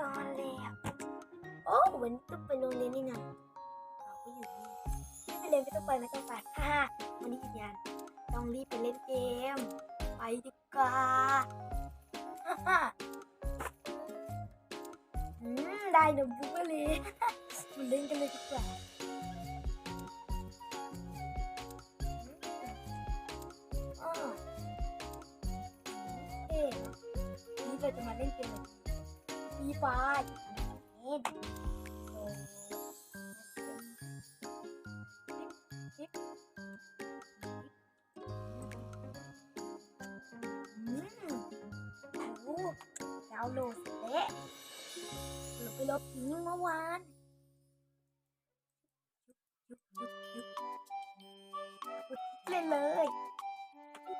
นอนแล้วโอ้วันนี้ต้องไปโรงเรียนนี่นะเราก็อยู่นี่ไม่เรียนไม่ต้องไปไม่ต้องไปฮ่าวันนี้หยุดงานต้องรีบไปเล่นเกม ไปดีกว่าฮ่าฮ่าอืมได้นุ่มบุ๊กเลยมาเล่นกันเลยดีกว่าอ๋อเอ๊ะนี่เราจะมาเล่นเกมอะไร ฟรีไฟร์เล่นโอ้จิ๊บอืมโอ้ดาวโหลดเสร็จแล้วเราไปลบทิ้งเมื่อวานยุบเล่นเลย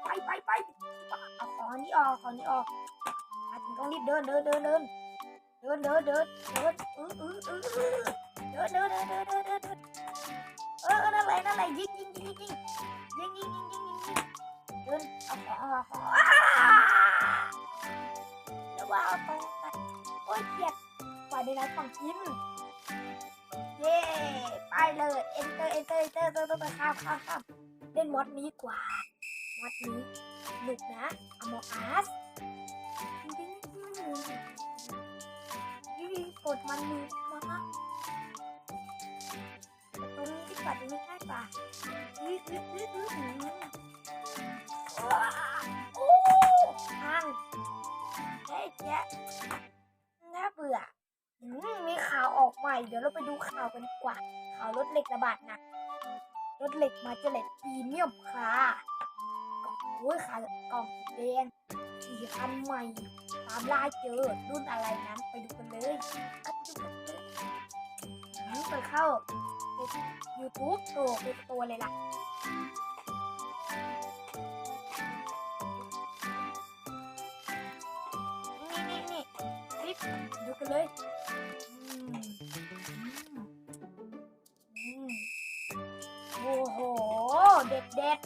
ไปไปไปเอาของนี้ออกของนี้ออกมาถึงต้องรีบเดินเดินเดินเดิน เดินเดินเดินเดินอืออืออืออเดินเดินเดินเดินเดินเดินเออนั่นแหละนั่นแหละยิงยิงยิงยิงยิงยิงยิงยิงยิงยิงเดินเอาของเอาของอ้าวว่าเอาของกันโอ้ยเกลียดฝ่ายในนั้นของกินเย้ไปเลย enter enter enter เติมเติมข้ามข้ามข้ามเล่นมอดนี้กว่ามอดนี้หนุกนะอมออาร์สยี่ก ดมันมือมากตรงนี้ที่กัดนี้ง่ายกว่าอื้ออื้ออื้ออื้ออื้อว้โอ้อังเฮ้ยแจ๊ะน่าเบื่อมมีข่าวออกใหม่ เดี๋ยวเราไปดูข่าวกันดีกว่า ข่าวรถเหล็กระบาดหนักรถเหล็กมาเจเล็ตพรีเมียมค่ะ อ้ยค่ะกล่องสีแดงสี่คันใหม่ ตามล่าเจอรุ่นอะไรนั้นไปดูกันเลยก็ดูกันเลยอืมไปเข้ายูทูบตัวเป็นตัวเลยล่ะนี่นี่นี่รีบดูกันเลยโอ้โห เด็ดเด็ด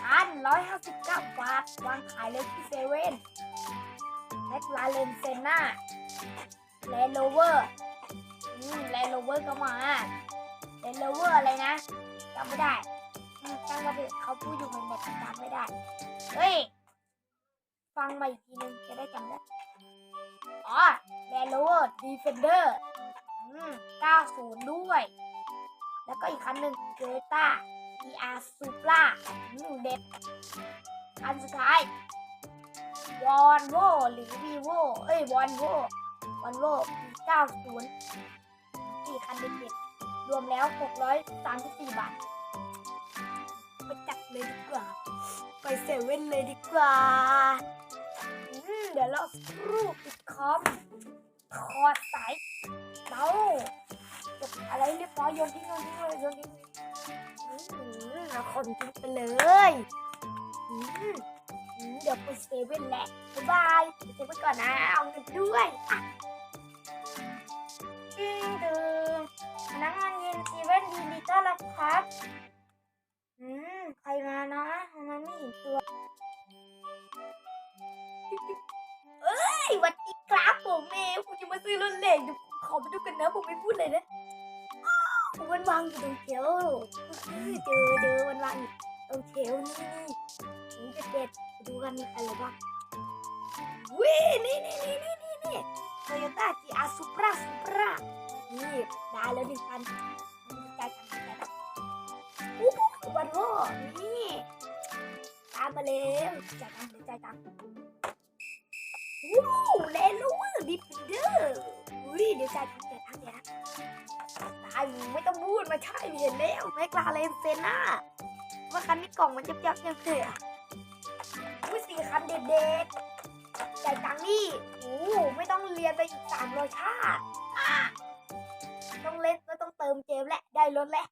คันร้อยห้าสิบเก้าบาท วางขายเลยที่เซเว่นแม็กลาเรนเซน่าแลนโรเวอร์อืมแลนโรเวอร์ก็มาแลนโรเวอร์อะไรนะจำไม่ได้อืมจังว่าเด็กเขาพูดอยู่มันแต่จำไม่ได้ เฮ้ย ฟังมาอีกทีนึงจะได้จำได้ อ๋อแลนโรเวอร์ดีเฟนเดอร์ อืม 90 ด้วย แล้วก็อีกคันหนึ่งเจต้า ER Supra อืมเด็ดอันสุดท้ายวอนโวหรือวีโวเอ้ยวอนโววอนโว90สี่คันเด็ดๆรวมแล้ว 634 บาท ไปจัดเลยดีกว่า ไปเซเว่นเลยดีกว่าอืมเดี๋ยวเราสรูปิดคอมถอดสายเตา อะไรเรียบร้อยโยนทิ้งโยนทิ้งเลยโยนทิ้งอืมเอาคนทิ้งไปเลยอืมเดี๋ยวไปเซเว่นแหละบ๊ายบายไปเซเว่นก่อนนะ เอาเงินด้วยอะจริงดึงพนักงานเย็นเซเว่นยินดีต้อนรับครับอืมใครมานะทำไมไม่เห็นตัวเอ้ยหวัดดีครับผมเองผมจะมาซื้อรถเล็กดี๋ยวผม ขอไปดูกันนะผมไม่พูดเลยนะอ้วมันวางอยู่ตรงเชลเจอเจอมันวางอยู่ตรงเชลฟ์นี่นี่จะเด็ดดูกันมีอะไรบ้างวินี่นี่นี่นี่นี่นี่โตโยต้าจีอาซูปราซูปรานี่ได้แล้วหนึ่งคันใจกันใจกันอู้หูวันโวนี่ตามมาเลยจ่ายตังค์จ่ายตังค์วู้เลลูเวอร์ดิฟเดอร์้ยเดี๋ยวจ่ายทังเดี๋ยวทังเดี๋ยวตายไม่ต้องพูดมาใช่เห็นแล้วแมกลาเรนเซน่าว่าคันนี้กล่องมันยับยับยังเสืออุ้ยสี่คันเด็ดๆจ่ายตังค์นี่โอ้ไม่ต้องเรียนไปอีกสามร้อยชาติต้องเล่นไม่ต้องเติมเกมแหละได้รถแล้ว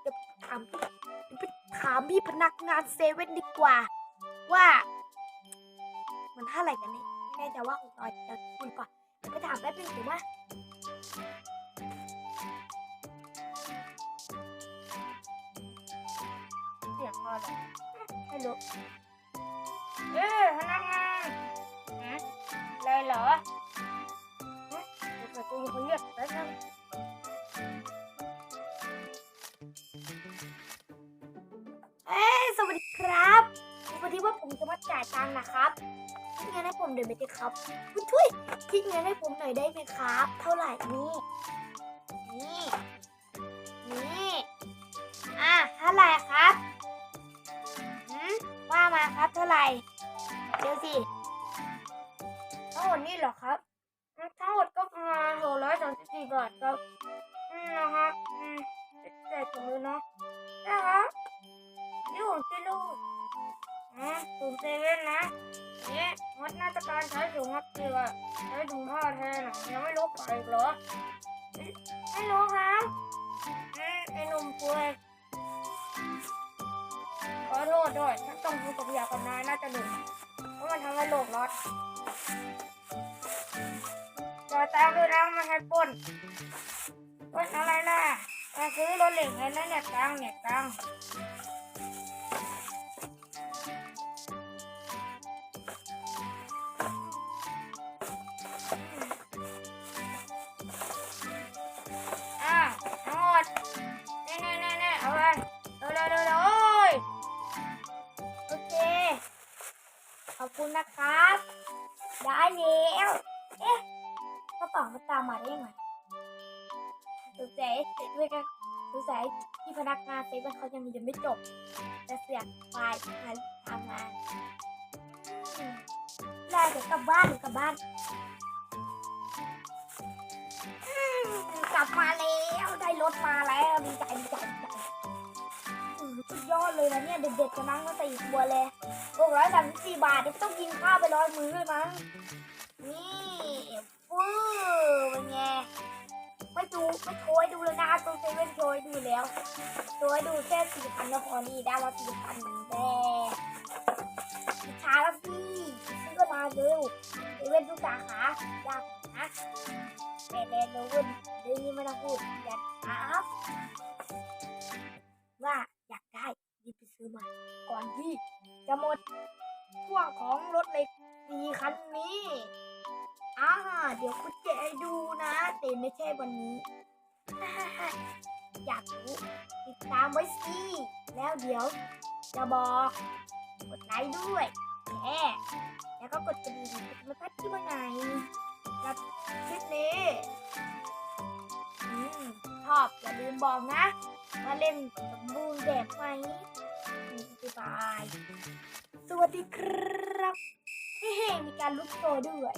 เดี๋ยวถามพี่เดี๋ยวไปถามพี่พนักงานเซเว่นดีกว่า ว่า มันเท่าไหร่กันนี่แน่ใจว่าหกร้อยจะคุยก่อน ไปถามแป๊บนึงถูกไหมเสียงงอะไรไม่รู้เออพนักงานฮะอะไรเหรออืดี๋ยวจะมีคนเรียกแป๊บนึงเอ้ยสวัสดีครับพอดีว่าผมจะมาจ่ายตังค์นะครับ คิดเงินให้ผมเดี๋ยวไหมครับคุณช่วยคิดเงินให้ผมหน่อยได้ไหมครับ เท่าไหร่นี่นี่นี่อะเท่าไหร่ครับหืมว่ามาครับเท่าไหร่เดี๋ยวสิทั้งหมดนี่เหรอครับ ทั้งหมดก็ประมาณหกร้อยสามสิบสี่บาทครับอืมนะครับอืมแต่ถุงมือเนาะนะครับนี่ผมซื้อลูกนะถุงเซเว่นนะเนี่ย งดน่าจะการใช้ถุงมัดเกลือใช้ถุงผ้าแทนอะยังไม่รู้ขาอีกเหรอ ไม่รู้ครับไอ้หนุ่มป่วยขอโทษด้วยถ้าต้องพูดกับอยากกับนายน่าจะหนุ่มเพราะมันทำให้โลกร้อนจอตามด้วยนะมาให้ป้นป้นอะไรล่ะมาซื้อรถเหล็กเงินนะเนี่ยตังเนี่ยตัง กระเป๋ามันตามมาได้ยังไงสงสัยด้วยกันสงสัยที่พนักงานเซเว่นเขายังยังไม่จบแต่เสียงฝ่ายงานทำงานได้เดี๋ยวกลับบ้านเดี๋ยวกลับบ้านกลับมาแล้วได้รถมาแล้วดีใจดีใจดีใจอืมสุดยอดเลยนะเนี่ยเด็ดๆกันมั้งมาสี่ตัวเลยหกร้อยสามสิบสี่บาทนี่ต้องกินข้าวไปร้อยมื้อเลยมั้ง ว์ให้ดูเลยนะตัวเซเว่นโชว์ให้ดูแล้วโชว์ให้ดูแค่สี่พันก็พอนี่ได้มาสี่พันแน่ช้าแล้วพี่ซื้อก็มาเร็วเซเว่นทุกสาขายากนะแต่แต่เซเว่นเดี๋ยวนี้ไม่ต้องพูดอยากครับว่าอยากได้รีบไปซื้อมาก่อนที่จะหมดช่วงของรถเหล็กสี่คันนี้อ่าเดี๋ยวคุณเจให้ดูนะ แต่ไม่ใช่วันนี้ อยากรู้ติดตามไว้สิ แล้วเดี๋ยวจะบอก กดไลค์ด้วยแหมแล้วก็กดกระดิ่งมาพัดที่วันไหนกับคลิปนี้อืมชอบอย่าลืมบอกนะมาเล่นสมบูรณ์แบบไหมบ๊ายบาย สวัสดีครับ เฮ้ มีการลุกโชว์ด้วย